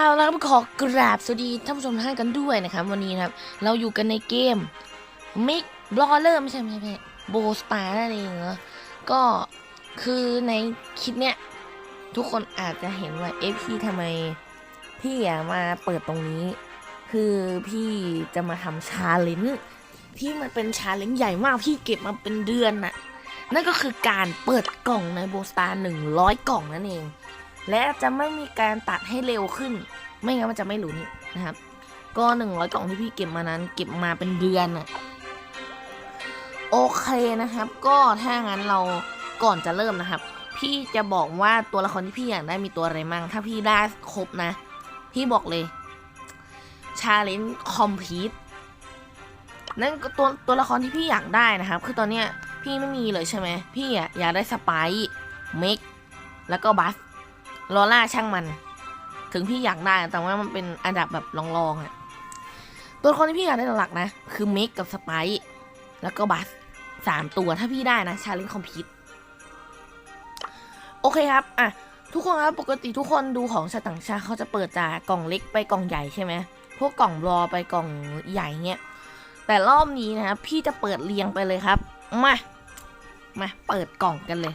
เอาแล้วก็ขอกราบสวัสดีท่านผู้ชมท่านกันด้วยนะครับ วันนี้นะครับ เราอยู่กันในเกมมิกบลอเลอร์ไม่ใช่ไม่ใช่ใชโบสตาร์นั่นเองเนาะก็คือในคลิปเนี้ยทุกคนอาจจะเห็นว่าเอฟพี่ทำไมพี่อะมาเปิดตรงนี้ คือพี่จะมาทำชาเลนจ์ที่มันเป็นชาเลนจ์ใหญ่มากพี่เก็บมาเป็นเดือนน่ะนั่นก็คือการเปิดกล่องในโบสตาร์หนึ่งร้อยกล่องนั่นเอง และจะไม่มีการตัดให้เร็วขึ้น ไม่งั้นมันจะไม่หลุนนะครับ ก็หนึ่งร้อยกล่องที่พี่เก็บมานั้น เก็บมาเป็นเดือนอะโอเคนะครับ ก็ถ้างั้นเราก่อนจะเริ่มนะครับ พี่จะบอกว่าตัวละครที่พี่อยากได้มีตัวอะไรมั่ง ถ้าพี่ได้ครบนะ พี่บอกเลยชาเลนจ์คอมพีทนั่นตัวตัวละครที่พี่อยากได้นะครับ คือตอนเนี้ยพี่ไม่มีเลยใช่ไหมพี่อยากได้สไปซ์เมกแล้วก็บัส ลอล่าช่างมัน ถึงพี่อยากได้แต่ว่ามันเป็นอันดับแบบรองๆอะตัวครที่พี่อยากได้หลักๆนะ คือเมกกับสไปซ์แล้วก็บัสสามตัวถ้าพี่ได้นะชาเลนจ์คอมพิวโอเคครับอะทุกคนครับปกติทุกคนดูของชาต่างชาติเขาจะเปิดจากกล่องเล็กไปกล่องใหญ่ใช่ไหมพวกกล่องรอไปกล่องใหญ่เงี้ยแต่รอบนี้นะครับพี่จะเปิดเรียงไปเลยครับ มา มาเปิดกล่องกันเลย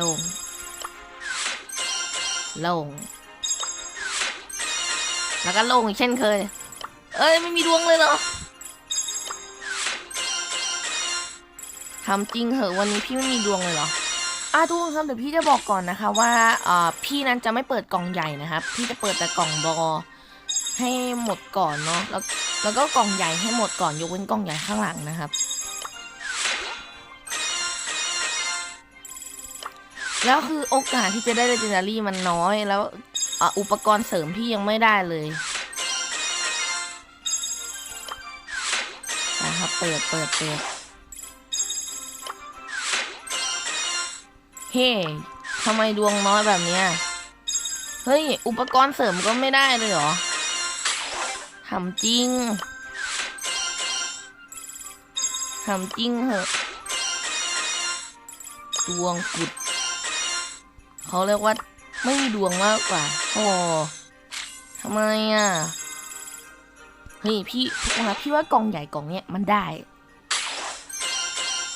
ลง ลง แล้วก็ลงอีกเช่นเคย เอ้ย ไม่มีดวงเลยเหรอทำจริงเหอะวันนี้พี่ไม่มีดวงเลยเหรออะทุกคนครับเดี๋ยวพี่จะบอกก่อนนะคะว่าอ่าพี่นั้นจะไม่เปิดกล่องใหญ่นะครับ พี่จะเปิดแต่กล่องบอให้หมดก่อนเนาะแล้วแล้วก็กล่องใหญ่ให้หมดก่อนยกเว้นกล่องใหญ่ข้างหลังนะครับ แล้วคือโอกาสที่จะได้ l ล g e n d a r y มันน้อยแล้วออุปกรณ์เสริมพี่ยังไม่ได้เลยนะครับเปิดเปิดเปิดเฮ้ทำไมดวงน้อยแบบเนี้ยเฮ้ย อุปกรณ์เสริมก็ไม่ได้เลยเหรอทำจริงทำจริงเหอะดวงกุด เขาเรียกว่าไม่มีดวงมากกว่าโอ้ทำไมอะเฮ้ยพี่ทุกคนครับพี่ว่ากล่องใหญ่กล่องเนี้ยมันได้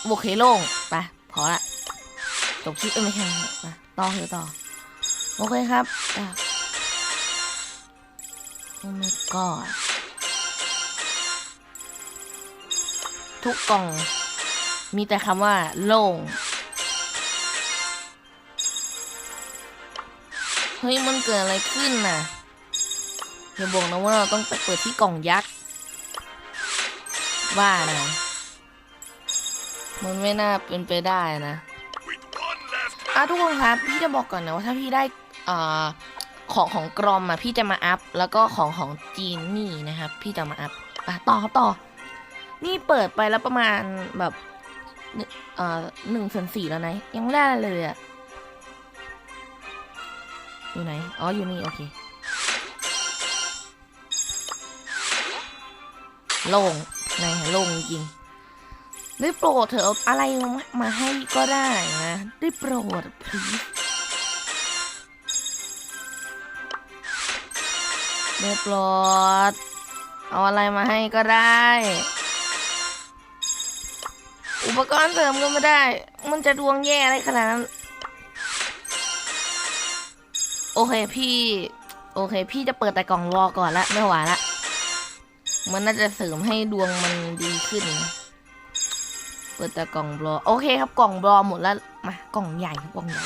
โอเคโล่งไปพอละจบคลิปเอ้ยไม่ใช่ไปต่อเถอะต่อโอเคครับโอ้ my god ทุกกล่อง มีแต่คำว่าโล่ง เฮ้ยมันเกิดอะไรขึ้นน่ะอย่าบอกนะว่าเราต้องไปเปิดที่กล่องยักษ์ว่านะมันไม่น่าเป็นไปได้นะอะทุกคนครับพี่จะบอกก่อนนะว่าถ้าพี่ได้อ่าของของกรอมอะพี่จะมาอัพแล้วก็ของของจีนนี่นะครับ พี่จะมาอัพอะต่อครับต่อ นี่เปิดไปแล้วประมาณแบบหนึ่งเอ่อหนึ่งส่วนสี่แล้วนะยังไม่ได้เลยอะ อยู่ไหน อ๋อ อยู่นี่ โอเค โล่งไหนโล่งจริง ได้โปรดเถอะเอาอะไรมามาให้ก็ได้นะ ได้โปรด please ได้โปรด เอาอะไรมาให้ก็ได้ อุปกรณ์เสริมก็ไม่ได้ มันจะดวงแย่อะไรขนาดนั้น โอเคพี่ โอเค พี่จะเปิดแต่กล่องรอก่อนละไม่ไหวละ มันน่าจะเสริมให้ดวงมันดีขึ้น เปิดแต่กล่องบลอโอเคครับกล่องบลอหมดแล้วมากล่องใหญ่กล่องใหญ่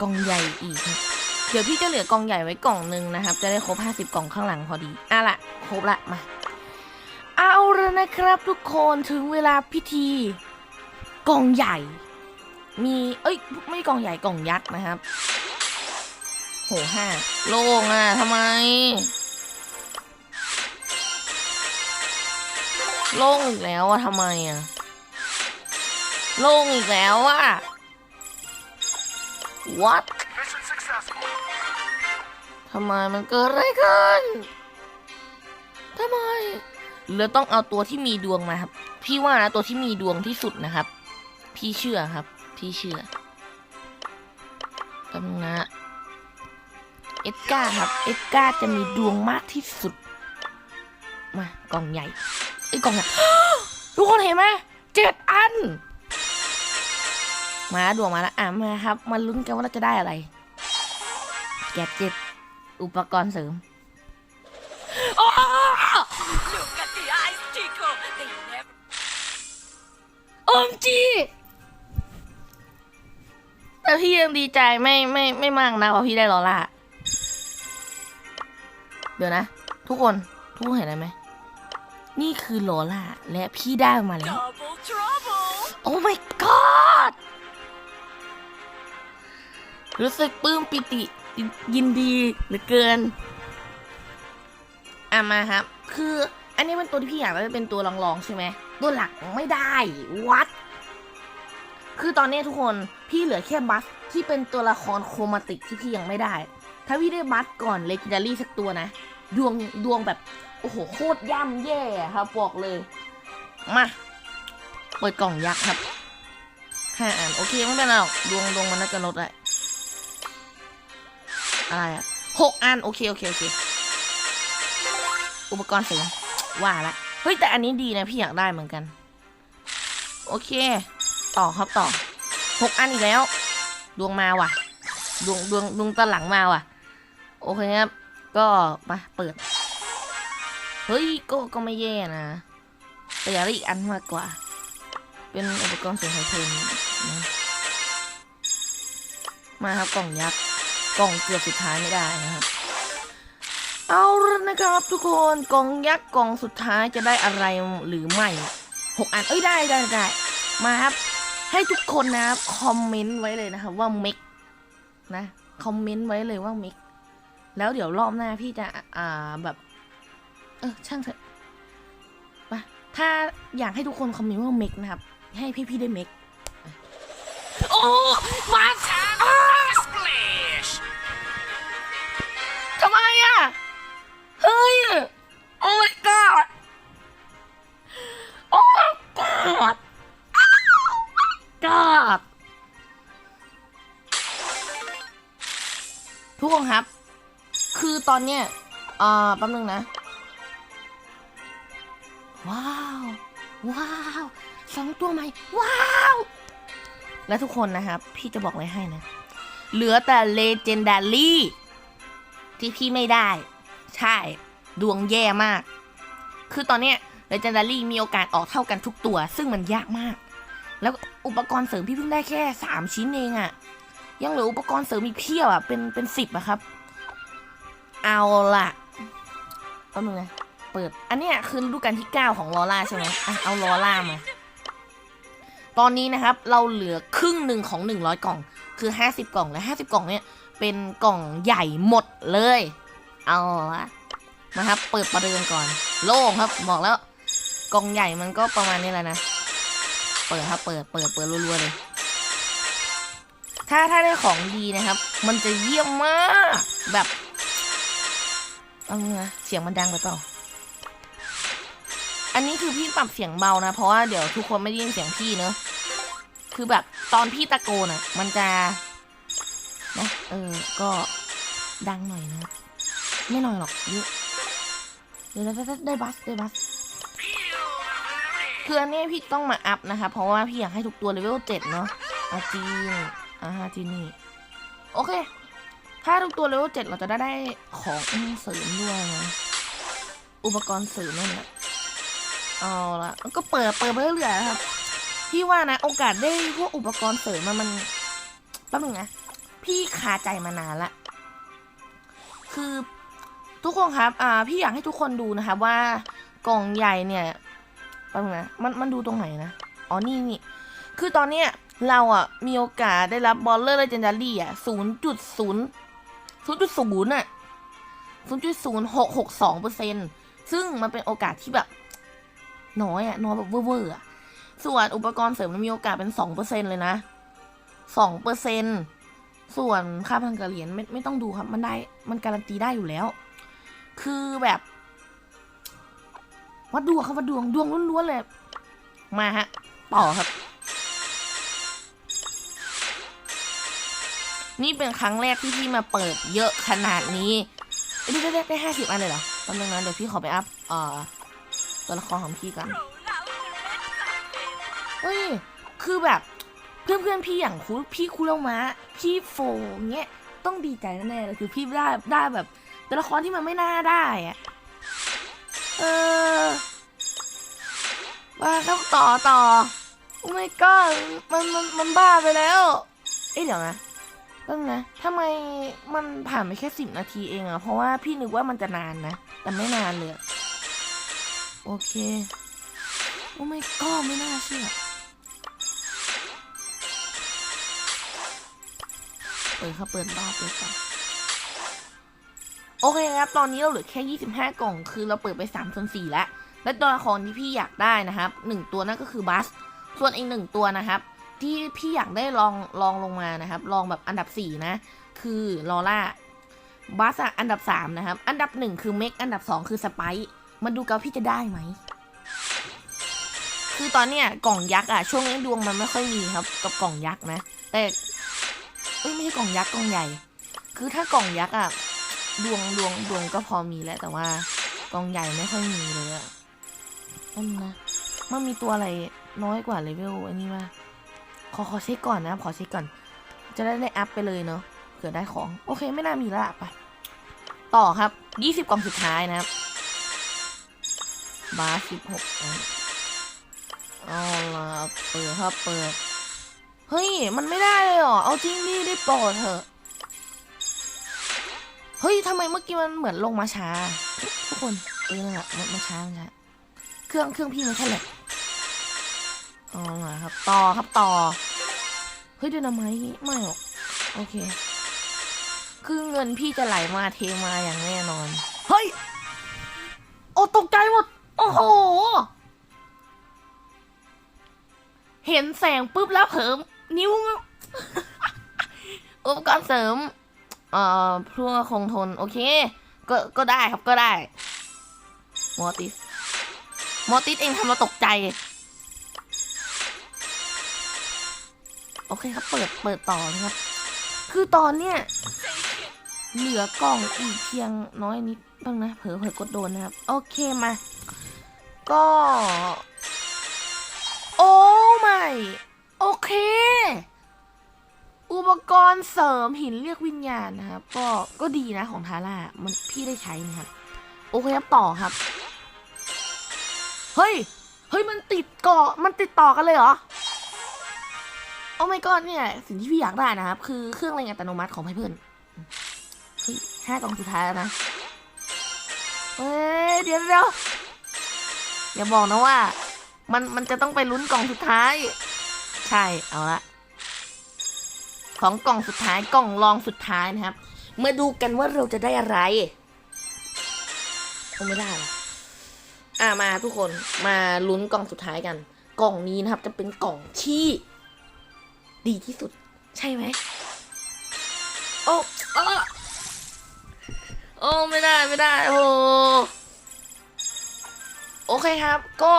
กล่องใหญ่อีก เดี๋ยวพี่จะเหลือกล่องใหญ่ไว้กล่องหนึ่งนะครับ จะได้ครบห้าสิบกล่องข้างหลังพอดีอะละครบละมาเอาแล้วนะครับทุกคนถึงเวลาพิธีกล่องใหญ่ มีเอ้ยไม่กล่องใหญ่กล่องยักษ์นะครับ โหห้าโล่งอะทำไม โล่งอีกแล้วอะทำไมอะโล่งอีกแล้วอะ what ทำไมมันเกิดอะไรขึ้นทำไมเราต้องเอาตัวที่มีดวงมาครับ พี่ว่านะตัวที่มีดวงที่สุดนะครับ พี่เชื่อครับ พี่เชื่อแป๊บนึงนะเอสกาครับ เอสกาจะมีดวงมากที่สุด มากล่องใหญ่ไอ้ยกล่องใหญ่ทุกคนเห็นไหมเจ็ดอัน มาดวงมาแล้วอะมาครับ มาลุ้นกันว่าเราจะได้อะไร แกดเจ็ดอุปกรณ์เสริมโอ้ Look at the eyes, Chico. They never โอมจี แต่พี่ยังดีใจไม่ไม่ไม่มากนะเพราะพี่ได้ลอล่าเดี๋ยวนะ ทุกคนทุกคนเห็นอะไรไหมนี่คือลอล่าและพี่ได้มาแล้ว double trouble. โอ้ my god รู้สึกปลื้มปิติยินดีเหลือเกิน อะมาครับ คืออันนี้เป็นตัวที่พี่อยากได้เป็นตัวรองๆใช่ไหมตัวหลักไม่ได้ วัด คือตอนนี้ทุกคนพี่เหลือแค่บัสที่เป็นตัวละครโครมาติกที่พี่ยังไม่ได้ ถ้าพี่ได้บัสก่อนเล g นดารี่สักตัวนะ ดวงดวงแบบ โอ้โห โคตรย่ำแย่ครับบอกเลย มาเปิดกล่องยักษ์ครับห้าอันโอเคไม่เป็นไรหรอกดวงดวงมันน่าจะลดแหละอะไรอะหกอัน โอเค โอเค โอเค อุปกรณ์เสริมว่าละ เฮ้ย แต่อันนี้ดีนะ พี่อยากได้เหมือนกัน โอเค ต่อครับต่อหกอันอีกแล้ว ดวงมาว่ะ ดวงดวงดวงตอนหลังมาว่ะ โอเคครับ ก็มาเปิด เฮ้ยก็ก็ไม่แย่นะแต่อยากได้อีกอันมากกว่า เป็นอุปกรณ์เสริมไฮเทนนะมาครับกล่องยักษ์กล่องเกือบสุดท้ายไม่ได้นะครับ เอาละนะครับทุกคนกล่องยักษ์กล่องสุดท้ายจะได้อะไรหรือไม่หกอันเอ้ยได้ได้ได้มาครับ ให้ทุกคนนะครับคอมเมนต์ไว้เลยนะครับว่าเมกนะคอมเมนต์ไว้เลยว่าเมกแล้วเดี๋ยวรอบหน้าพี่จะอ่าแบบ เออช่างเถอะปะถ้าอยากให้ทุกคนคอมเมนต์ว่าเมกนะครับ ให้พี่ๆได้เมกโอ้มาอ้า อตอนเนี้ยอ่าแป๊บนึงนะ ว้าว ว้าวสองตัวใหม่ว้าว และทุกคนนะครับ พี่จะบอกอะไรให้นะ เหลือแต่ Legendary ที่พี่ไม่ได้ ใช่ ดวงแย่มาก คือตอนเนี้ย Legendary มีโอกาสออกเท่ากันทุกตัว ซึ่งมันยากมาก แล้วอุปกรณ์เสริมพี่เพิ่งได้แค่ 3 ชิ้นเองอะยังเหลืออุปกรณ์เสริมอีกเพียบอะเป็นเป็นสิบอะครับ เอาล่ะแป๊บนึงนะเปิด อันเนี้ยคือฤดูกาลที่ 9 ของลอล่าใช่ไหมอะเอาลอล่ามา ตอนนี้นะครับ เราเหลือครึ่งหนึ่งของ 100 กล่อง คือ 50 กล่อง และ 50 กล่องเนี่ยเป็นกล่องใหญ่หมดเลย เอาละนะครับ เปิดประเดิมก่อน โล่งครับ บอกแล้ว กล่องใหญ่มันก็ประมาณนี้แหละนะ เปิดครับ เปิด เปิด เปิดรัวๆเลย ถ้าถ้าได้ของดีนะครับ มันจะเยี่ยมมาก แบบ เอาไงเสียงมันดังไปเปล่า อันนี้คือพี่ปรับเสียงเบานะ เพราะว่าเดี๋ยวทุกคนไม่ได้ยินเสียงพี่เนอะคือแบบตอนพี่ตะโกนอะ มันจะนะเออ ก็ดังหน่อยนะ ไม่หน่อยหรอกเยอะเดี๋ยวได้ได้ได้บัสได้บัสคืออันนี้พี่ต้องมาอัพนะคะ เพราะว่าพี่อยากให้ทุกตัวเลเวลเจ็ดเนาะอาจีนอาฮะจีนี่ โอเค ถ้าทุกตัวเลเวลเจ็ดเราจะได้ได้ของเสริมด้วยนะอุปกรณ์เสริมนั่นแหละเอาละก็เปิดเปิดไปเรื่อยๆนะครับพี่ว่านะ โอกาสได้พวกอุปกรณ์เสริมมันมันแป๊บนึงนะพี่คาใจมานานละ คือทุกคนครับ อ่า พี่อยากให้ทุกคนดูนะครับว่ากล่องใหญ่เนี่ยแป๊บนึงนะมันมันดูตรงไหนนะอ๋อนี่นี่คือตอนเนี้ยเราอะมีโอกาสได้รับบอลเลอร์เลเจนดารี่อะศูนย์จุดศูนย์ ศูนย์จุดศูนย์อะศูนย์จุดศูนย์หกหกสองเปอร์เซ็นซึ่งมันเป็นโอกาสที่แบบ น้อยอะน้อยแบบเว่อร์อะส่วนอุปกรณ์เสริมมันมีโอกาสเป็นสองเปอร์เซ็นเลยนะสองเปอร์เซ็นส่วนค่าพันกระเหรียญไม่ไม่ต้องดูครับ มันได้มันการันตีได้อยู่แล้ว คือแบบ วัดดวงครับวัดดวงดวงล้วนๆเลย มาฮะ ต่อครับ นี่เป็นครั้งแรกที่พี่มาเปิดเยอะขนาดนี้ได้ได้ได้ห้าสิบอันเลยเหรอตอนนึงนะเดี๋ยวพี่ขอไปอัพเอ่อตัวละครของพี่กันเฮ้ย คือแบบเพื่อนเพื่อนๆพี่อย่างคุพี่คุโรมะพี่โฟเงี้ยต้องดีใจแน่ๆเลยคือพี่ได้ได้แบบตัวละครที่มันไม่น่าได้อะเออมาครับต่อต่อโอ้ my god มันมันมันบ้าไปแล้ว เอ๊ะเดี๋ยวนะ เพิ่งนะทำไมมันผ่านไปแค่สิบนาทีเองอะเพราะว่าพี่นึกว่ามันจะนานนะ แต่ไม่นานเลย โอเค โอ้ my god ไม่น่าเชื่อ เปิดครับเปิดต่อเปิดต่อโอเคครับ ตอนนี้เราเหลือแค่ 25 กล่อง คือเราเปิดไป3ส่วน4แล้ว และตัวละครที่พี่อยากได้นะครับหนึ่งตัวนั่นก็คือบัส ส่วนอีกหนึ่งตัวนะครับ ที่พี่อยากได้ลองลองลงมานะครับ ลองแบบอันดับ 4 นะ คือลอล่าบัสอันดับ 3 นะครับ อันดับ 1 คือเมกอันดับ 2 คือสไปซ์มาดูกันว่าพี่จะได้ไหม คือตอนเนี้ยกล่องยักษ์อะช่วงนี้ดวงมันไม่ค่อยมีครับ กับกล่องยักษ์นะ แต่เอ้ยไม่ใช่กล่องยักษ์กล่องใหญ่ คือถ้ากล่องยักษ์อะดวงดวงดวงก็พอมีแล้วแต่ว่ากล่องใหญ่ไม่ค่อยมีเลยอะนั่นนะมันมีตัวอะไรน้อยกว่าเลเวลอันนี้ว่า ขอขอเช็คก่อนนะครับขอเช็คก่อน จะได้ได้อัพไปเลยเนาะเผื่อได้ของ โอเคไม่น่ามีและไป ต่อครับยี่สิบกล่องสุดท้ายนะครับ บาร์สิบหกเอาละเปิดครับเปิด เฮ้ย มันไม่ได้เลยหรอ เอาจริงดิได้โปรดเถอะ เฮ้ยทำไมเมื่อกี้มันเหมือนลงมาช้า ทุกคน เออนั่นแหละมันช้ามันช้าเครื่องเครื่องพี่มันแค่แหลก เอาล่ะครับ ต่อครับต่อ เฮ้ยเดนามไมต์ไม่หรอก โอเค คือเงินพี่จะไหลมาเทมาอย่างแน่นอน เฮ้ย โอ้ตกใจหมด โอ้โห เห็นแสงปุ๊บแล้วเผิมนิ้ว อุปกรณ์เสริม เอ่อเพื่อคงทน โอเค ก็ก็ได้ครับก็ได้ มอร์ติส มอร์ติสเองทำเราตกใจ โอเคครับ เปิด เปิดต่อนะครับ คือตอนเนี้ยเหลือกล่องอีกเพียงน้อยนิดบ้างนะ เผลอเผลอกดโดนนะครับ โอเคมา ก็ โอ้ไม่โอเค อุปกรณ์เสริมหินเรียกวิญญาณนะครับ ก็ ก็ดีนะของทาร่า มันพี่ได้ใช้นะครับ โอเคครับต่อครับ เฮ้ย เฮ้ยมันติดเกาะ มันติดต่อกันเลยเหรอ อ้ไม่ก็เนี่ยสิ่งที่พี่อยากได้นะครับ คือเครื่องเร่งอัตโนมัติของเพิร์นห้ากล่องสุดท้ายแล้วนะเฮ้ยเดี๋ยวเดี๋ยวอย่าบอกนะว่า มันมันจะต้องไปลุ้นกล่องสุดท้าย ใช่เอาละสองกล่องสุดท้ายกล่องรองสุดท้ายนะครับ มาดูกันว่าเราจะได้อะไรคงไม่ได้ออ่ามาทุกคนมาลุ้นกล่องสุดท้ายกัน กล่องนี้นะครับจะเป็นกล่องที่ ดีที่สุด ใช่ไหมโอ้อโอ้ไม่ได้ไม่ได้โอ้โอเคครับ ก็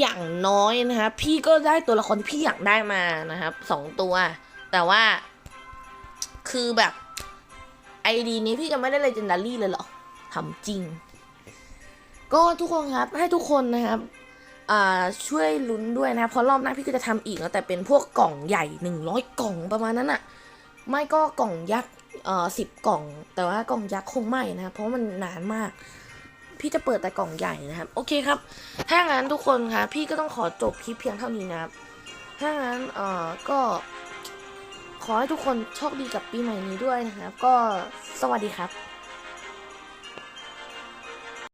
อย่างน้อยนะครับ พี่ก็ได้ตัวละครที่พี่อยากได้มานะครับสองตัว แต่ว่า คือแบบไอดีนี้พี่จะไม่ได้เลเจนดารี่เลยเหรอทำจริง ก็ทุกคนครับให้ทุกคนนะครับ ช่วยลุ้นด้วยนะเพราะรอบหน้าพี่ก็จะทำอีกแล้วแต่เป็นพวกกล่องใหญ่หนึ่งร้อยกล่องประมาณนั้นอะไม่ก็กล่องยักษ์สิบกล่อง แต่ว่ากล่องยักษ์คงไม่นะครับเพราะมันนานมาก พี่จะเปิดแต่กล่องใหญ่นะครับโอเคครับถ้างั้นทุกคนครับพี่ก็ต้องขอจบคลิปเพียงเท่านี้นะครับถ้างั้นเอ่อก็ขอให้ทุกคนโชคดีกับปีใหม่นี้ด้วยนะครับ ก็สวัสดีครับ